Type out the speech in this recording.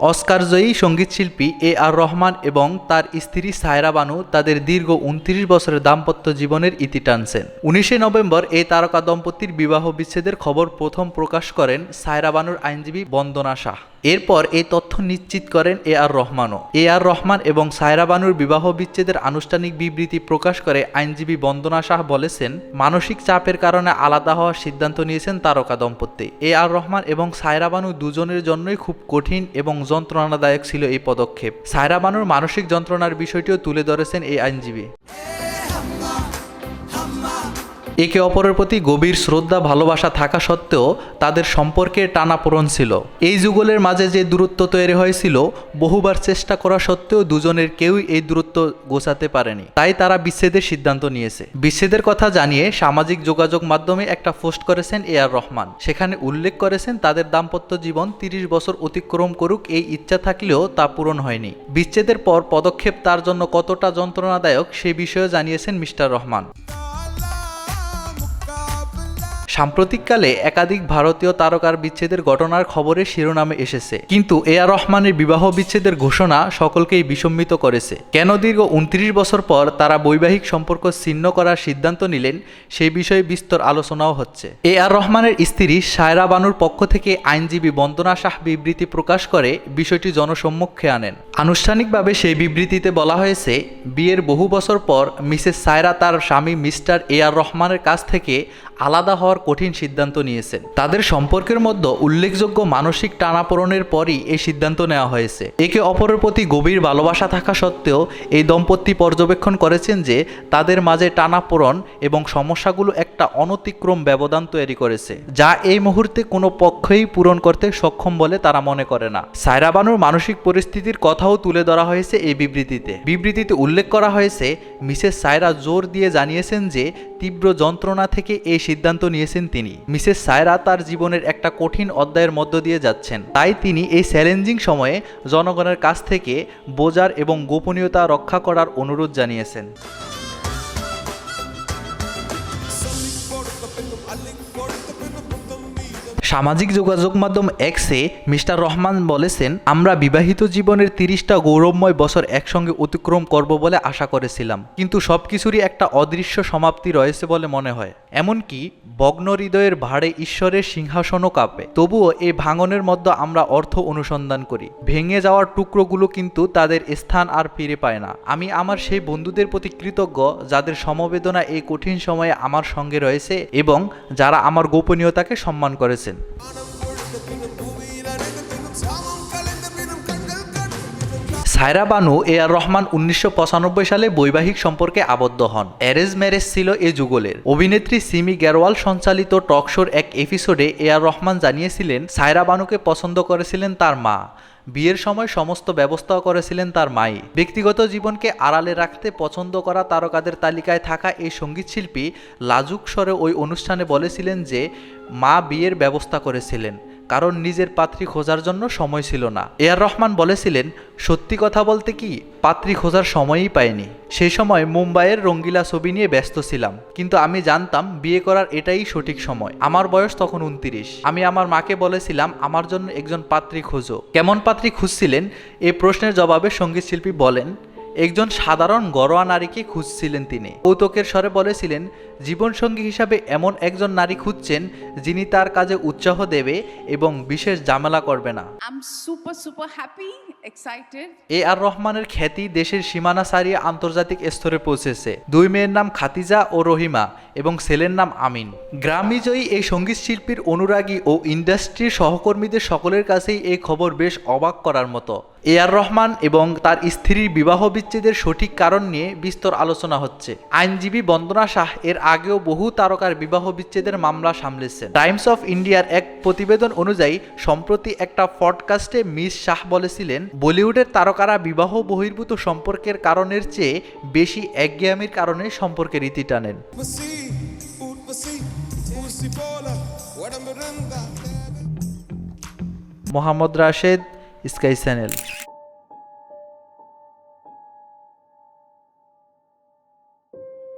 অস্কারজয়ী সঙ্গীতশিল্পী এ আর রহমান এবং তার স্ত্রী সায়রা বানু তাদের দীর্ঘ উনত্রিশ বছরের দাম্পত্য জীবনের ইতি টানছেন। উনিশে নভেম্বর এই তারকা দম্পতির বিবাহ বিচ্ছেদের খবর প্রথম প্রকাশ করেন সায়রা বানুর আইনজীবী বন্দনা শাহ। এরপর এই তথ্য নিশ্চিত করেন এ আর রহমানও। এ আর রহমান এবং সায়রা বানুর বিবাহ বিচ্ছেদের আনুষ্ঠানিক বিবৃতি প্রকাশ করে আইনজীবী বন্দনা শাহ বলেছেন, মানসিক চাপের কারণে আলাদা হওয়ার সিদ্ধান্ত নিয়েছেন তারকা দম্পতি। এ আর রহমান এবং সায়রা বানু দুজনের জন্যই খুব কঠিন এবং যন্ত্রণাদায়ক ছিল এই পদক্ষেপ। সায়রা বানুর মানসিক যন্ত্রণার বিষয়টিও তুলে ধরেছেন এই আইনজীবী। একে অপরের প্রতি গভীর শ্রদ্ধা, ভালোবাসা থাকা সত্ত্বেও তাদের সম্পর্কে টানাপোড়ন ছিল। এই যুগলের মাঝে যে দূরত্ব তৈরি হয়েছিল, বহুবার চেষ্টা করা সত্ত্বেও দুজনের কেউই এই দূরত্ব গোছাতে পারেনি। তাই তারা বিচ্ছেদের সিদ্ধান্ত নিয়েছে। বিচ্ছেদের কথা জানিয়ে সামাজিক যোগাযোগ মাধ্যমে একটা পোস্ট করেছেন এ আর রহমান। সেখানে উল্লেখ করেছেন, তাদের দাম্পত্য জীবন তিরিশ বছর অতিক্রম করুক, এই ইচ্ছা থাকলেও তা পূরণ হয়নি। বিচ্ছেদের পর পদক্ষেপ তার জন্য কতটা যন্ত্রণাদায়ক, সে বিষয়ে জানিয়েছেন মিস্টার রহমান। সাম্প্রতিককালে একাধিক ভারতীয় তারকার বিচ্ছেদের ঘটনার খবরে শিরোনামে এসেছে। কিন্তু এ আর রহমানের বিবাহ বিচ্ছেদের ঘোষণা সকলকেই বিষম্মিত করেছে। কেন দীর্ঘ উনত্রিশ বছর পর তারা বৈবাহিক সম্পর্ক ছিন্ন করার সিদ্ধান্ত নিলেন সেই বিষয়ে বিস্তর আলোচনাও হচ্ছে। এ আর রহমানের স্ত্রী সায়রা বানুর পক্ষ থেকে আইনজীবী বন্দনা শাহ বিবৃতি প্রকাশ করে বিষয়টি জনসম্মুখে আনেন। আনুষ্ঠানিকভাবে সেই বিবৃতিতে বলা হয়েছে, বিয়ের বহু বছর পর মিসেস সায়রা তার স্বামী মিস্টার এ আর রহমানের কাছ থেকে আলাদা হওয়ার কঠিন সিদ্ধান্ত নিয়েছেন। তাদের সম্পর্কের মধ্যে উল্লেখযোগ্য মানসিক টানাপোড়নের পরই এই সিদ্ধান্ত নেওয়া হয়েছে। একে অপরের প্রতি গভীর ভালোবাসা থাকা সত্ত্বেও এই দম্পতি পর্যবেক্ষণ করেছেন যে তাদের মাঝে টানাপোড়ন এবং সমস্যাগুলো একটা অনতিক্রম ব্যবধান তৈরি করেছে, যা এই মুহূর্তে কোনো পক্ষেই পূরণ করতে সক্ষম বলে তারা মনে করে না। সায়রা বানুর মানসিক পরিস্থিতির কথাও তুলে ধরা হয়েছে এই বিবৃতিতে। বিবৃতিতে উল্লেখ করা হয়েছে, মিসেস সায়রা জোর দিয়ে জানিয়েছেন যে তীব্র যন্ত্রণা থেকে এই সিদ্ধান্ত নিয়েছেন তিনি। মিসেস সায়রা তার জীবনের একটা কঠিন অধ্যায়ের মধ্য দিয়ে যাচ্ছেন। তাই তিনি এই চ্যালেঞ্জিং সময়ে জনগণের কাছ থেকে বোঝার এবং গোপনীয়তা রক্ষা করার অনুরোধ জানিয়েছেন। সামাজিক যোগাযোগ মাধ্যম এক্সে মিস্টার রহমান বলেছেন, আমরা বিবাহিত জীবনের তিরিশটা গৌরবময় বছর একসঙ্গে অতিক্রম করব বলে আশা করেছিলাম। কিন্তু সব কিছুরই একটা অদৃশ্য সমাপ্তি রয়েছে বলে মনে হয়। এমনকি ভগ্ন হৃদয়ের ভাড়ে ঈশ্বরের সিংহাসনও কাঁপে। তবুও এই ভাঙনের মধ্যে আমরা অর্থ অনুসন্ধান করি। ভেঙে যাওয়ার টুকরোগুলো কিন্তু তাদের স্থান আর ফিরে পায় না। আমি আমার সেই বন্ধুদের প্রতি কৃতজ্ঞ, যাদের সমবেদনা এই কঠিন সময়ে আমার সঙ্গে রয়েছে এবং যারা আমার গোপনীয়তাকে সম্মান করেছেন। সায়রা বানু এ আর রহমান উনিশশো পঁচানব্বই সালে বৈবাহিক সম্পর্কে আবদ্ধ হন। অ্যারেজ ম্যারেজ ছিল এ যুগলের। অভিনেত্রী সিমি গ্যারওয়াল সঞ্চালিত টকশোর এক এপিসোডে এ আর রহমান জানিয়েছিলেন সায়রা বানুকে পছন্দ করেছিলেন তার মা। বিয়ের সময় সমস্ত ব্যবস্থাও করেছিলেন তার মাই। ব্যক্তিগত জীবনকে আড়ালে রাখতে পছন্দ করা তারকাদের তালিকায় থাকা এই সঙ্গীতশিল্পী লাজুক স্বরে ওই অনুষ্ঠানে বলেছিলেন যে, মা বিয়ের ব্যবস্থা করেছিলেন। কারণ নিজের পাত্রী খোঁজার জন্য সময় ছিল না। এ আর রহমান বলেছিলেন, সত্যি কথা বলতে কি, পাত্রী খোঁজার সময়ই পাইনি। সেই সময় মুম্বাইয়ের রঙ্গিলা ছবি নিয়ে ব্যস্ত ছিলাম। কিন্তু আমি জানতাম, বিয়ে করার এটাই সঠিক সময়। আমার বয়স তখন উনত্রিশ আমি আমার মাকে বলেছিলাম, আমার জন্য একজন পাত্রী খোঁজো। কেমন পাত্রী খুঁজছিলেন? এই প্রশ্নের জবাবে সংগীত শিল্পী বলেন একজন সাধারণ গড়োয়া নারীকে খুঁজছিলেন তিনি কৌতুকের স্বরে বলেছিলেন, জীবনসঙ্গী হিসাবে এমন একজন নারী খুঁজছেন যিনি তার কাজে উৎসাহ দেবে এবং বিশেষ ঝামেলা করবে না I'm super super excited. A R রহমানের খ্যাতি দেশের সীমানা ছাড়িয়ে আন্তর্জাতিক স্তরে পৌঁছেছে। দুই মেয়ের নাম খাতিজা ও রহিমা এবং ছেলের নাম আমিন। গ্রামীজয়ী এই সংগীত শিল্পীর অনুরাগী ও ইন্ডাস্ট্রির সহকর্মীদের সকলের কাছেই এই খবর বেশ অবাক করার মতো। এ আর রহমান এবং তার স্ত্রীর বিবাহ বিচ্ছেদের সঠিক কারণ নিয়ে বিস্তর আলোচনা হচ্ছে। আইনজীবী বন্দনা শাহ এর আগেও বহু তারকার বিবাহ বিচ্ছেদের মামলা সামলেছেন। টাইমস অফ ইন্ডিয়ার এক প্রতিবেদন অনুযায়ী, সম্প্রতি একটা পডকাস্টে মিস শাহ বলেছিলেন বলিউডের তারকারা বিবাহ বহির্ভূত সম্পর্কের কারণের চেয়ে বেশি একগ্যামির কারণে সম্পর্কের রীতি টানেন. Mohammad Rashed, sky channel